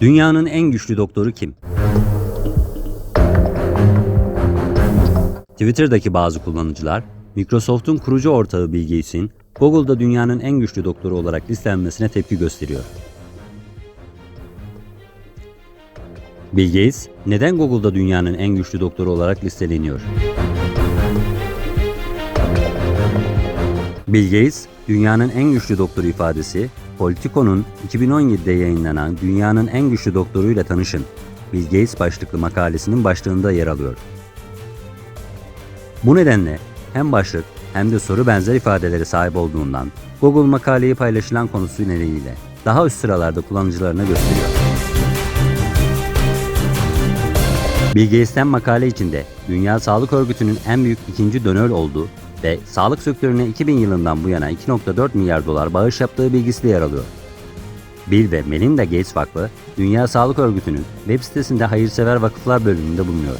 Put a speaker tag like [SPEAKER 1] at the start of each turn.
[SPEAKER 1] Dünyanın en güçlü doktoru kim? Twitter'daki bazı kullanıcılar, Microsoft'un kurucu ortağı Bill Gates'in Google'da dünyanın en güçlü doktoru olarak listelenmesine tepki gösteriyor. Bill Gates, neden Google'da dünyanın en güçlü doktoru olarak listeleniyor? Bill Gates, dünyanın en güçlü doktoru ifadesi, Politico'nun 2017'de yayınlanan Dünyanın en güçlü doktoruyla tanışın. Bill Gates başlıklı makalesinin başlığında yer alıyor. Bu nedenle hem başlık hem de soru benzer ifadelere sahip olduğundan Google makaleyi paylaşılan konusu nedeniyle daha üst sıralarda kullanıcılarına gösteriyor. Bill Gates'ten makale içinde Dünya Sağlık Örgütü'nün en büyük ikinci donör olduğu ve sağlık sektörüne 2000 yılından bu yana 2.4 milyar dolar bağış yaptığı bilgisi de yer alıyor. Bill ve Melinda Gates Vakfı, Dünya Sağlık Örgütü'nün web sitesinde hayırsever vakıflar bölümünde bulunuyor.